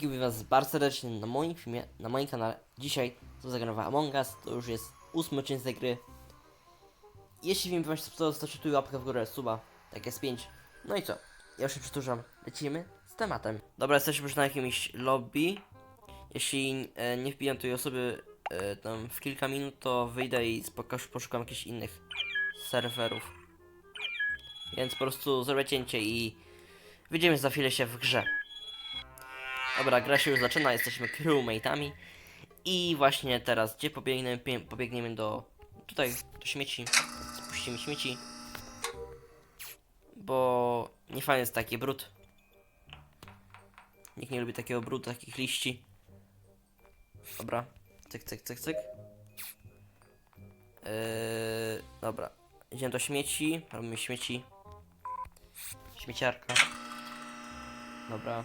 Witam was bardzo serdecznie na moim filmie, na moim kanale. Dzisiaj to zagranowa Among Us, to już jest ósmy z tej gry. Jeśli film wam się spodobał, tu łapkę w górę, suba, tak jest 5. No i co, ja już się przyturzam, lecimy z tematem. Dobra, jesteśmy już na jakimś lobby. Jeśli e, nie wbijam tej osoby e, tam w kilka minut, to wyjdę i spoko- poszukam jakichś innych serwerów. Więc po prostu zrobię cięcie i widzimy za chwilę się w grze. Dobra, gra się już zaczyna, jesteśmy crewmate'ami. I właśnie teraz, gdzie pobiegniemy? Pobiegniemy do... Tutaj, do śmieci. Spuścimy śmieci. Bo nie fajny jest taki brud. Nikt nie lubi takiego brudu, takich liści. Dobra, cyk, cyk, cyk, cyk. Yy, dobra, idziemy do śmieci, robimy śmieci. Śmieciarka. Dobra.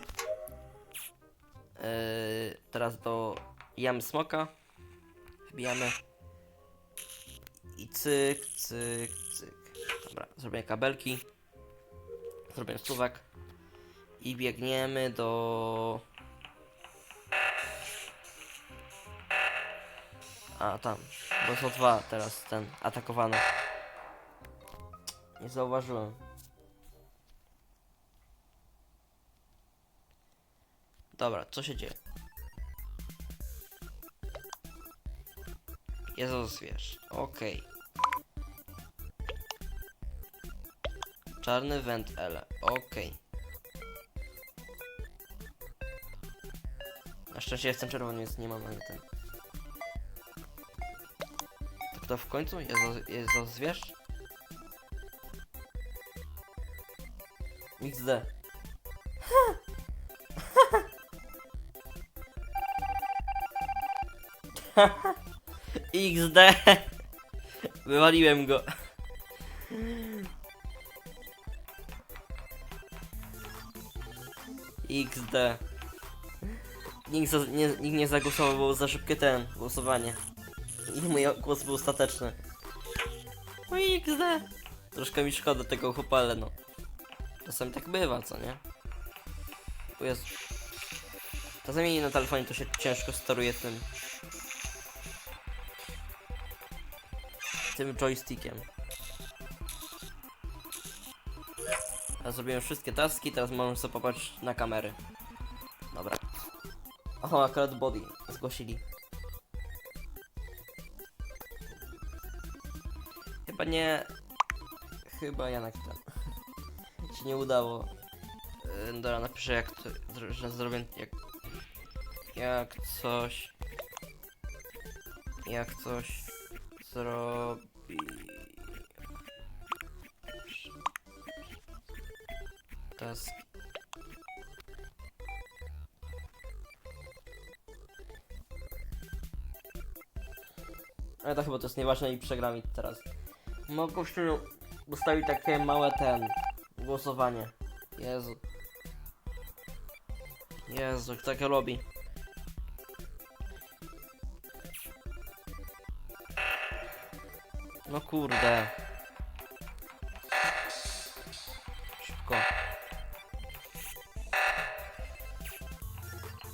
Yy, teraz do jam smoka. Wbijamy. I cyk, cyk, cyk. Dobra, zrobię kabelki. Zrobię suwak. I biegniemy do... A, tam. Bo są dwa teraz ten atakowany. Nie zauważyłem. Dobra, co się dzieje? Jezus, wiesz. Okej. Czarny węd L. Okej. Na szczęście jestem czerwony, więc nie mam ani ten. To kto w końcu? Jezus, Jezus zwierz? XD. XD. Wywaliłem go. XD. Nikt, za, nie, nikt nie zagłosował, bo za szybkie ten głosowanie. I mój głos był ostateczny. No XD. Troszkę mi szkoda tego chłopa, ale no. Czasami tak bywa, co nie? O Jezu. Czasami na telefonie to się ciężko steruje tym tym joystickiem. Ja zrobiłem wszystkie taski, teraz możemy sobie popatrzeć na kamery. Dobra. O, akurat body zgłosili. Chyba nie... Chyba jednak ten... się nie udało. Yy, Dobra, napiszę jak to... że zrobię... jak... Jak coś... Jak coś zrobi... Task. Ale to chyba to jest nieważne i przegramy teraz. No gościu ustawił takie małe ten... Głosowanie. Jezu. Jezu, takie lobby. No kurde. Szybko.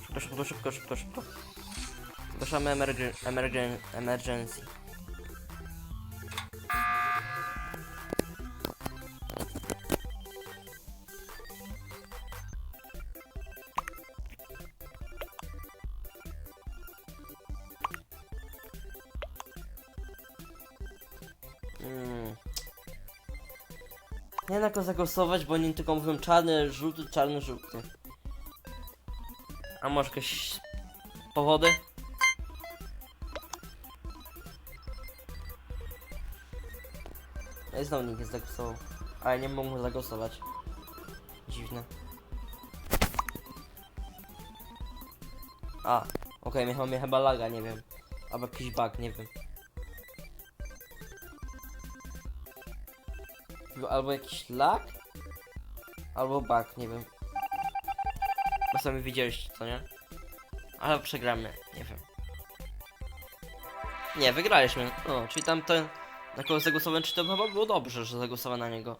Szybko, szybko, szybko, szybko, szybko. Zgłaszamy emergen emergen emergency. Mm. Nie na kogo zagłosować, bo oni tylko mówią czarny, żółty, czarny, żółty. A może jakieś powody? No i znowu nikt nie zagłosował. Ale nie mogą zagłosować. Dziwne. A, okej, okay, mnie chyba laga, nie wiem. Albo jakiś bug, nie wiem. Albo jakiś lag? Albo bug, nie wiem. Bo sami widzieliście, co nie? Ale przegramy, nie wiem. Nie, wygraliśmy. O, czyli tam ten, na kogo zagłosowałem, czy to chyba było dobrze, że zagłosowałem na niego.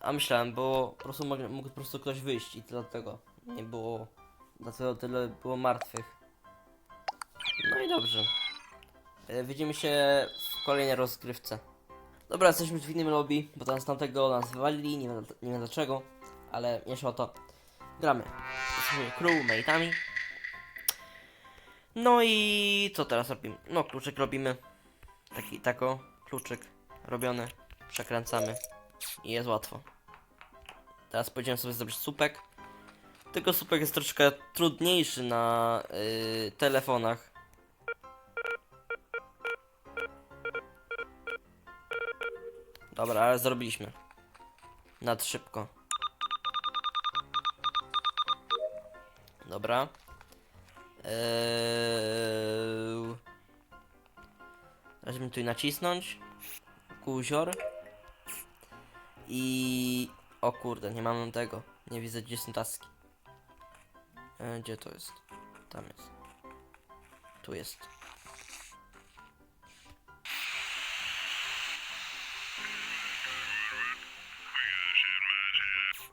A myślałem, bo po prostu mógł, mógł po prostu ktoś wyjść i dlatego nie było Dlatego tyle było martwych. No i dobrze. E, Widzimy się w kolejnej rozgrywce. Dobra, jesteśmy w innym lobby, bo tam z tamtego nas wywalili, nie wiem, nie wiem dlaczego, ale mniejsza o to. Gramy. Jesteśmy crewmate'ami. No i co teraz robimy? No, kluczyk robimy. Taki, tako, kluczyk robiony. Przekręcamy i jest łatwo. Teraz powiedziałem sobie zrobić supek. Tylko supek jest troszkę trudniejszy na yy, telefonach. Dobra, ale zrobiliśmy. Nad szybko. Dobra. Eee... Bym tu nacisnąć. Kuzior. I... O kurde, nie mam tego. Nie widzę gdzie są taski. E, gdzie to jest? Tam jest. Tu jest.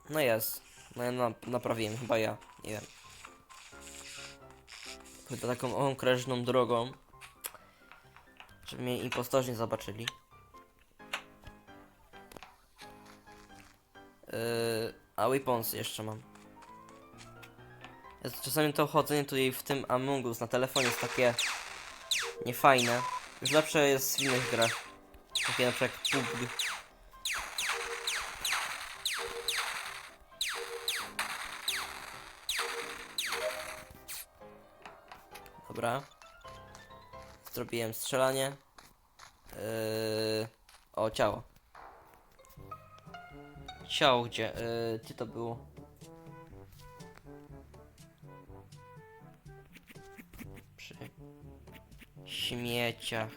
No jest. No ja na, naprawiłem, chyba ja. Nie wiem. Chyba taką okrężną drogą. Żeby mnie impostorzy nie zobaczyli. Yy, a weapons jeszcze mam. Ja czasami to chodzenie tutaj w tym Among Us na telefonie jest takie niefajne. Już lepsze jest w innych grach. Takie na przykład PUBG. Dobra. Zrobiłem strzelanie. Yy... O, ciało. Ciało gdzie? Yy, gdzie to było? Przy śmieciach.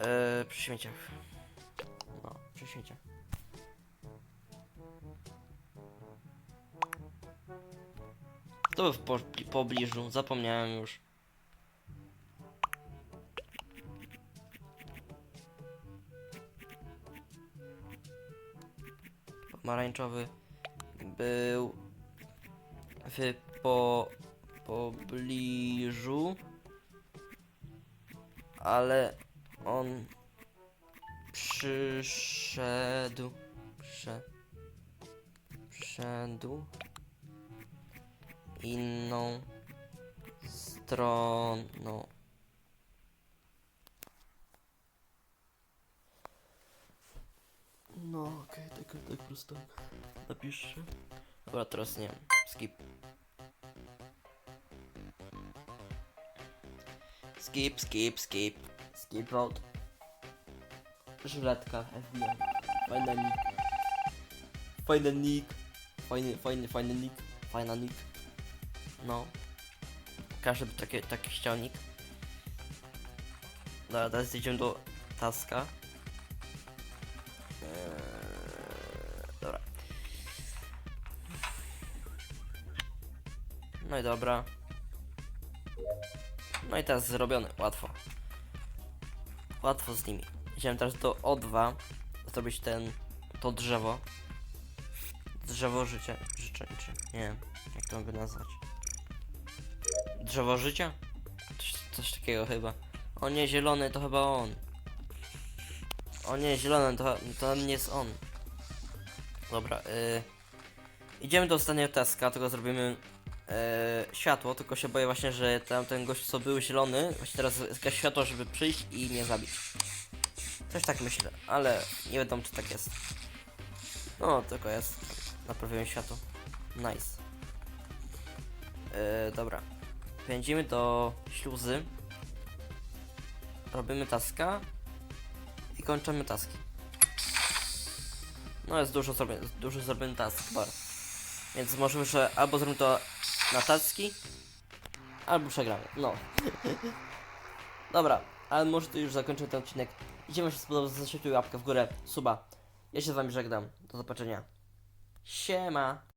Yy, przy śmieciach. No, przy śmieciach. To był w po pobliżu, zapomniałem już. Pomarańczowy był w po pobliżu, ale on przyszedł, prze, przyszedł inną stroną. No, okej, tak, tak po prostu napiszę. Dobra, teraz nie. Skip. Skip, skip, skip. Skip out. Żyletka FBI. Fajny nick. Fajny nick. Fajny, fajny, fajny nick. Fajna nick. No. Każdy by taki chciał nick. Dobra, teraz idziemy do taska. Eee, dobra. No i dobra. No i teraz zrobione, łatwo. Łatwo z nimi. Idziemy teraz do O2, zrobić ten, to drzewo. Drzewo życia, życzenicze, nie wiem, jak to mogę nazwać. Drzewo życia? Coś, coś takiego chyba. O nie, zielony to chyba on. O nie, zielony to, to nie jest on. Dobra, y... Idziemy do ostatniego taska, tylko zrobimy y... światło, tylko się boję właśnie, że tam ten gość co był zielony, właśnie teraz zgaś światło, żeby przyjść i mnie zabić. Coś tak myślę, ale nie wiadomo czy tak jest. No, tylko jest. Naprawiłem światło. Nice. Yy, dobra. Pędzimy do śluzy. Robimy taska. I kończymy taski. No jest dużo zrobiony, dużo zrobiony task bar. Więc możemy, że albo zrobimy to na taski, albo przegramy. No. Dobra, ale może tu już zakończę ten odcinek. Idziemy się spodobać, zostawcie łapkę w górę, suba. Ja się z wami żegnam. Do zobaczenia. Siema.